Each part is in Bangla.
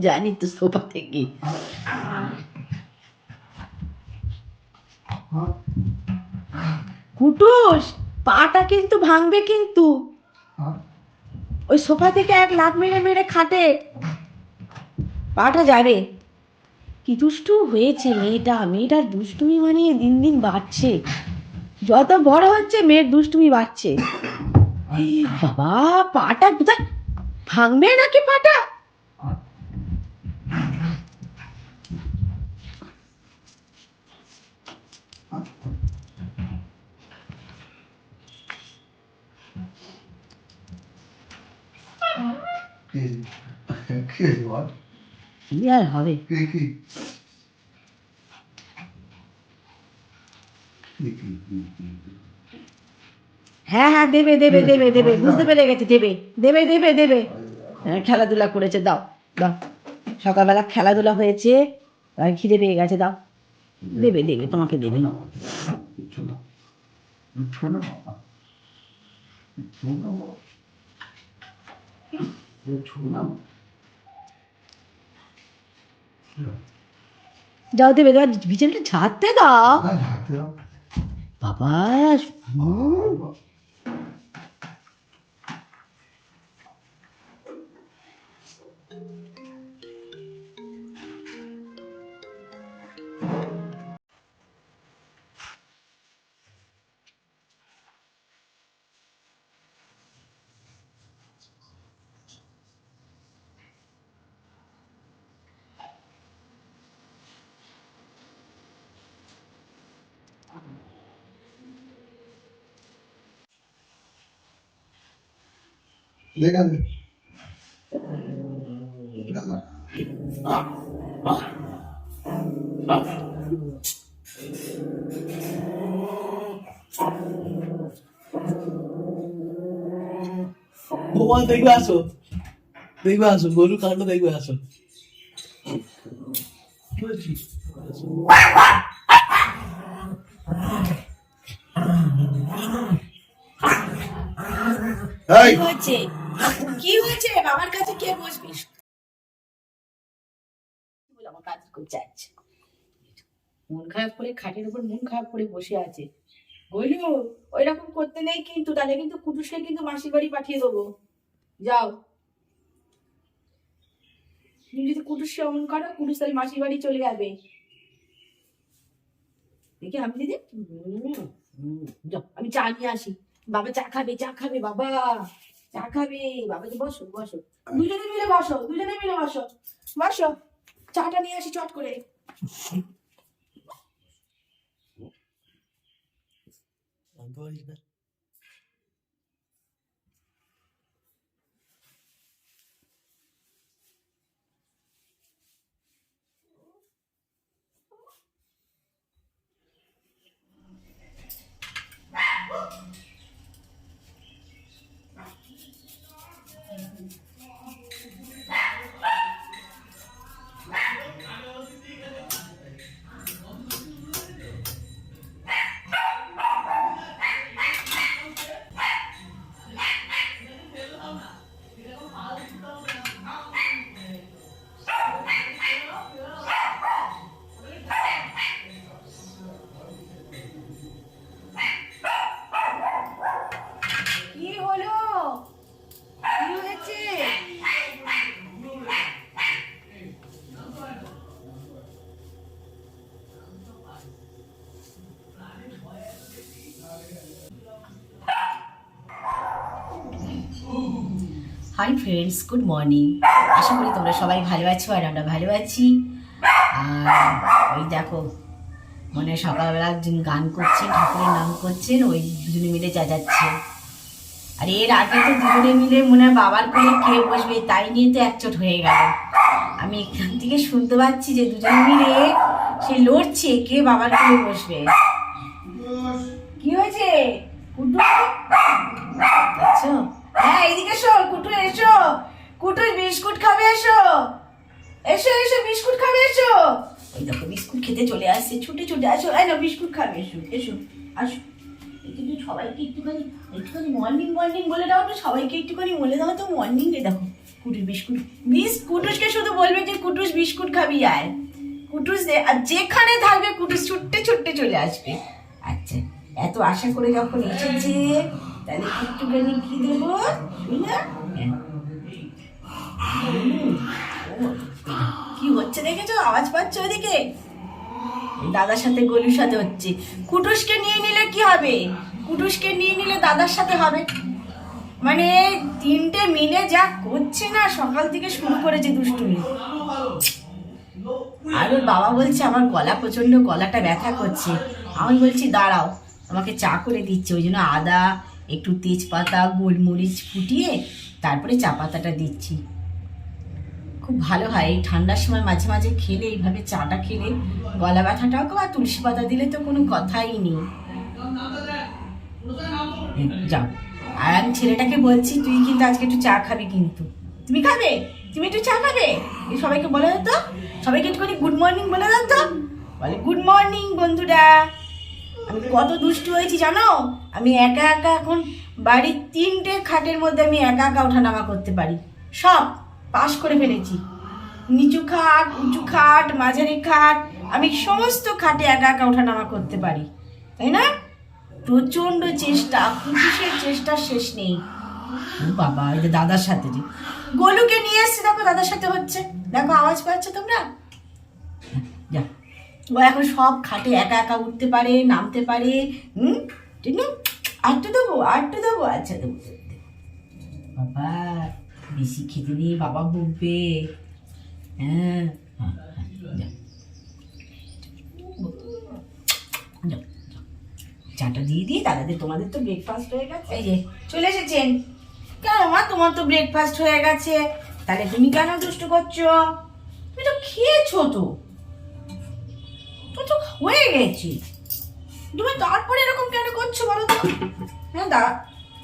জানি তো সোফা থেকে কুটুস, পাটা কিন্তু ভাঙবে কিন্তু? ওই সোফা থেকে এক লাত মেরে মেরে খাটে। পাটা যাবে। কি দুষ্টু হয়েছে মেয়েটা। মেয়েটার দুষ্টুমি মানে দিন দিন বাড়ছে। যত বড় হচ্ছে, মেয়ের দুষ্টুমি বাড়ছে। বাবা, পাটা ভাঙবে নাকি পাটা? কি? আর হবে হ্যাঁ হ্যাঁ দেবে দেবে দেবে দেবে বুঝতে পেরে গেছে দেবে দেবে দেবে দেবে খেলাধুলা করেছে দাও দাও সকালবেলা খেলাধুলা হয়েছে খিদে পেয়ে গেছে দাও দেবে দেবে তোমাকে দেবে কিচ্ছু কিচ্ছু যাও দেবে দাও বিছানাটা ঝাড়তে দাও। দাও। বাবা। হুম, দেখা দে বৌমা দেখবে আসো দেখবে আসো গরু কাণ্ড দেখবে আসো হয়েছে কি হয়েছে? বাবার কাছে কে মন খারাপ করে, খাটের উপর মন খারাপ করে বসে আছে। ওই রকম করতে নেই কিন্তু, তাহলে কিন্তু কুটুসকে কিন্তু মাসির বাড়ি পাঠিয়ে দেবো। যাও। তুমি যদি অমন করো, কুটুস তাহলে মাসির বাড়ি চলে যাবে। দেখি আমি দিদি আমি চা নিয়ে আসি। বাবা চা খাবে চা খাবে, বাবা। চা খাবে? বাবাকে বসো বসো। দুজনে মিলে বসো দুজনে মিলে বসো। বসো। চাটা নিয়ে আসি চট করে। জানতে ফ্রেন্ডস গুড মর্নিং আশা করি তোমরা সবাই ভালো আছো আর আমরা ভালো আছি। আর ওই দেখো মনে হয় সকালবেলা যিনি গান করছেন ঠাকুরের নাম করছেন ওই দুজনে মিলে যা যাচ্ছে। আর এর আগে তো দুজনে মিলে মনে হয় বাবার করে কে বসবে তাই নিয়ে তো একচোট হয়ে গেল। আমি এখান থেকে শুনতে পাচ্ছি যে দুজনে মিলে সে লড়ছে কে বাবার করে বসবে? কি হয়েছে? আচ্ছা। হ্যাঁ এইদিকে এসো কুটু এসো। কুটু বিস্কুট খাবে, এসো। এসো এসো, বিস্কুট খাবে, এসো। ওই দেখো, বিস্কুট খেতে চলে আসছে, ছুটে ছুটে আসো। এই না বিস্কুট খাবে, এসো এসো, আসো। কিন্তু সবাইকে একটুখানি একটুখানি মর্নিং মর্নিং বলে দাও তো, সবাইকে একটুখানি বলে দাও তো মর্নিং এ। দেখো কুটুস বিস্কুট। বিস কুটুসকে শুধু বলবে যে, কুটুস বিস্কুট খাবি, আয়। কুটুস আর যেখানে থাকবে, কুটুস ছুটতে ছুটতে চলে আসবে। আচ্ছা এত আশা করে যখন এসেছে তাহলে একটুখানি কি দেবো। কি হচ্ছে দেখেছ? আওয়াজ পাচ্ছ ওদিকে? দাদার সাথে গলুর সাথে হচ্ছে। কুটুসকে নিয়ে নিলে কি হবে? কুটুসকে নিয়ে নিলে দাদার সাথে হবে। মানে তিনটে মিলে যা করছে না, সকাল থেকে শুরু করেছে দুষ্টুমি। আর ওর বাবা বলছে, আমার গলা প্রচণ্ড গলাটা ব্যথা করছে। আমি বলছি, দাঁড়াও, আমাকে চা করে দিচ্ছে। ওই জন্য আদা একটু তেজপাতা, গোলমরিচ ফুটিয়ে তারপরে চা পাতাটা দিচ্ছি। খুব ভালো হয়, এই ঠান্ডার সময় মাঝে মাঝে খেলে, এইভাবে চাটা খেলে গলা ব্যথাটাও কম, আর তুলসী পাতা দিলে তো কোনো কথাই নেই। যাও। আর আমি ছেলেটাকে বলছি, তুই কিন্তু আজকে একটু চা খাবি কিন্তু। তুমি খাবে? তুমি একটু চা খাবে? সবাইকে বলে দাও তো। সবাইকে একটুখানি গুড মর্নিং বলে দাও তো। বলে গুড মর্নিং বন্ধুরা। আমি কত দুষ্টু হয়েছি জানো? আমি একা একা এখন বাড়ির তিনটে খাটের মধ্যে আমি একা একা ওঠানামা করতে পারি। সব পাশ করে ফেলেছি। নিচু খাট, উঁচু খাট, মাঝারি খাট, আমি সমস্ত খাটে একা একা ওঠানামা করতে পারি। তাই না? প্রচণ্ড চেষ্টা পুলিশের চেষ্টা শেষ নেই। বাবা, এই যে দাদার সাথে যে। গোলুকে নিয়ে এসছে, দেখো দাদার সাথে হচ্ছে। দেখো আওয়াজ পাচ্ছ তোমরা? যা। ও এখন সব খাটে একা একা উঠতে পারে নামতে পারে। হুম? ঠিক না আটটু দেবো আটটু দেবো। আচ্ছা দেবো। বাবা বেশি খেতে দিয়ে বাবা বকবে। হ্যাঁ হ্যাঁ, হ্যাঁ। চাটা দিয়ে দিয়ে দাদাদের তোমাদের তো ব্রেকফাস্ট হয়ে গেছে। এই যে চলে এসেছেন কেন মা তোমার তো ব্রেকফাস্ট হয়ে গেছে। তাহলে তুমি কেন দুষ্টু করছ? তুমি তো খেয়েছো তো। হয়ে গেছি। তুমি তারপরে এরকম কেন করছ বলো তো? হ্যাঁ দা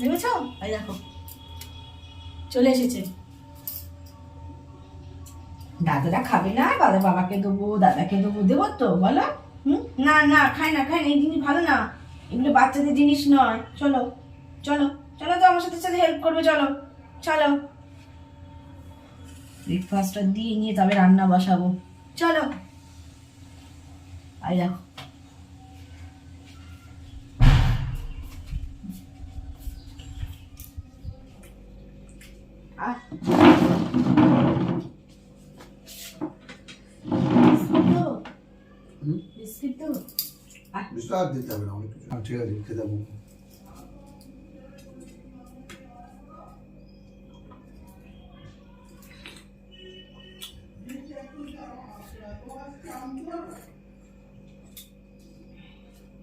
ভেবেছ? এই দেখো। চলে এসেছে। দাদারা খাবে না, দাদা বাবাকে দেবো, দাদাকে দেবো দেবো তো, বলো। হুম? না না, খায় না খায় না, এই জিনিস ভালো না। এগুলো বাচ্চাদের জিনিস নয়। চলো চলো চলো তো আমার সাথে সাথে হেল্প করবে, চলো চলো। ব্রেকফাস্টটা দিয়ে নিয়ে তবে রান্না বসাবো। চলো। আহ বিস্কিট তো? বিস্কিট দিতে হবে না অনেক কিছু ঠিক আছে খেতে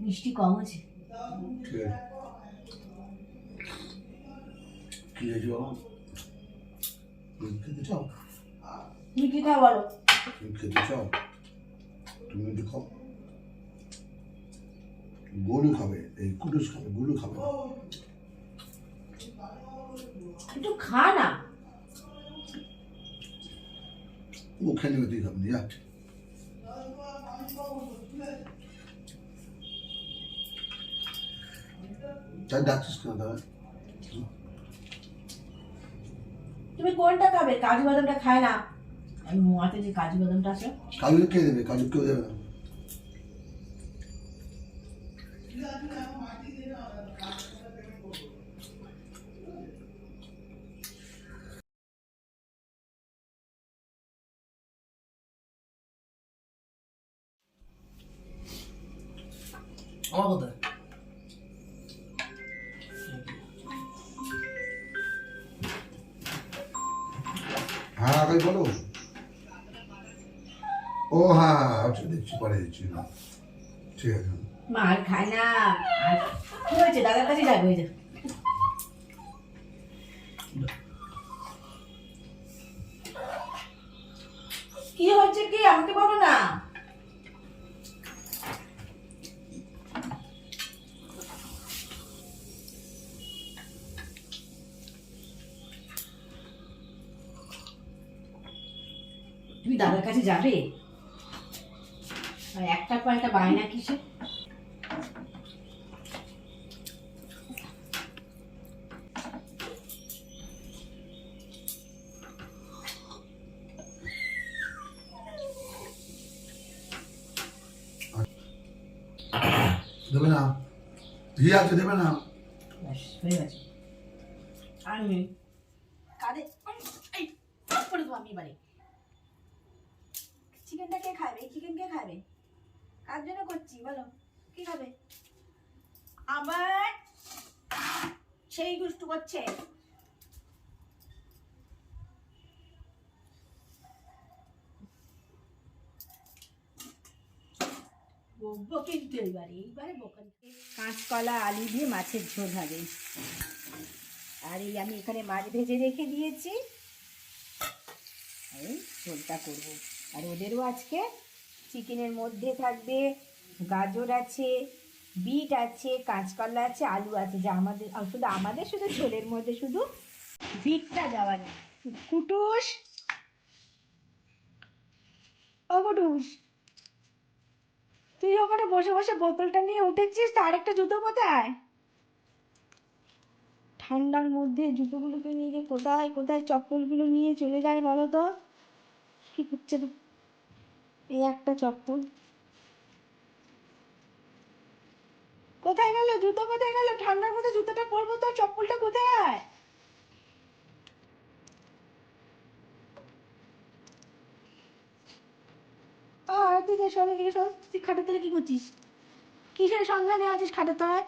মিষ্টি কম আছে। ঠিক আছে কি হয়েছে বাবা? খেতে চাও? তুমি কি খাও বলো? তুমি খেতে চাও? তুমি একটু খাও। গরু খাবে এই কুটুস খাবে গরু খাবে। একটু খা না। ও খেলে তুই খাবি যা তাই ডাকছিস কেন দাদা তুমি কোনটা খাবে? কাজু বাদামটা খায় না? আমি মোয়াতে যে কাজু বাদামটা আছে। কাজু কে দেবে? কাজু কেউ দেবে না। আমার কোথায় হ্যাঁ বলো। ও হ্যাঁ হ্যাঁ আচ্ছা দেখছি, পরে দিচ্ছি ঠিক আছে। মার খায় না। আর কি হয়েছে? দাদার কাছে যাবে যাবে? আর একটা পাল্টা বায়না কিসে? দেবে না। ঘি আছে দেবে না। হয়ে গেছে। কি খাবে আবার সেই দুষ্টু করছে। কাঁচকলা, আলু দিয়ে মাছের ঝোল হবে। আর এই আমি এখানে মাছ ভেজে রেখে দিয়েছি। এই ঝোলটা করব। আর ওদেরও আজকে চিকেনের মধ্যে থাকবে। গাজর আছে, বিট আছে, কাঁচকলা আছে, আলু আছে, যা আমাদের শুধু আমাদের শুধু ঝোলের মধ্যে শুধু বিটটা দেওয়া নেই কুটুস! ও কুটুস! তুই ওখানে বসে বসে বোতলটা নিয়ে উঠেছিস, তার একটা জুতো কোথায়? ঠান্ডার মধ্যে জুতোগুলোকে নিয়ে যে কোথায় কোথায় চপ্পলগুলো নিয়ে চলে যায় বলো তো কি করছে? এই একটা চপ্পল। কোথায় গেল? জুতো কোথায় গেল? ঠান্ডার মধ্যে জুতোটা পরবো তো, চপ্পলটা কোথায়? আহ তুই যে শোন এদিকে তুই কি করছিস? কিসের সন্ধানে আছিস খাটের তলায়?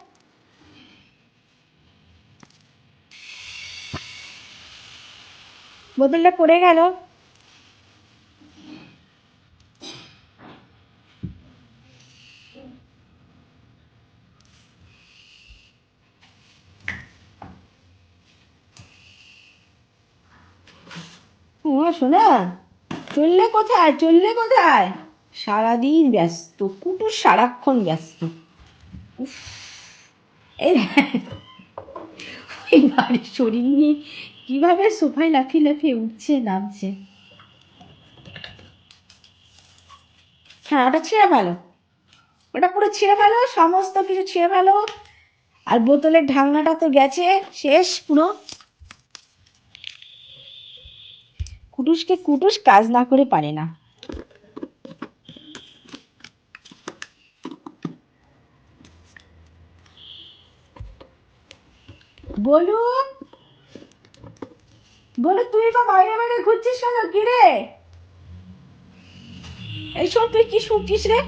বোতলটা পড়ে গেল ও শোনা? চললে কোথায়? চললে কোথায়? সারাদিন ব্যস্ত, কুটুর সারাক্ষণ ব্যস্ত। এই বাড়ির শরীর নিয়ে কীভাবে সোফায় লাফিয়ে লাফিয়ে উঠছে, নামছে। হ্যাঁ ওটা ছিঁড়ে ভালো ওটা পুরো ছিঁড়ে ভালো সমস্ত কিছু ছিঁড়ে ভালো আর বোতলের ঢাকনাটা তো গেছে, শেষ পুরো। কুটুসকে কুটুস কাজ না করে পারে না। বলু, বলো, তুই বা বাইরে বাইরে ঘুরছিস কেন? কি রে এইসব তুই কি শুনছিস রে?